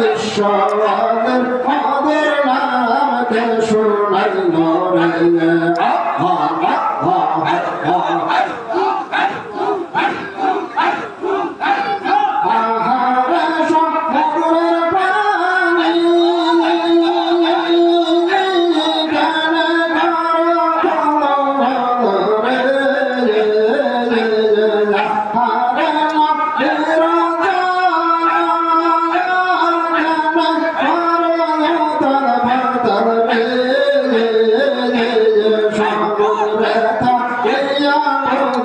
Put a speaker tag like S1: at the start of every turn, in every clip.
S1: বিশ্বর আমাদের নাম শোনাই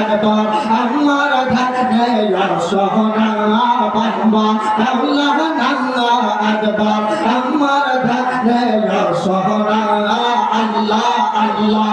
S2: থাকব আমার ধারে সোহনা বানব আল্লাহ নাল্লা আকবার আমার ধারে সোহনা আল্লাহ আল্লাহ।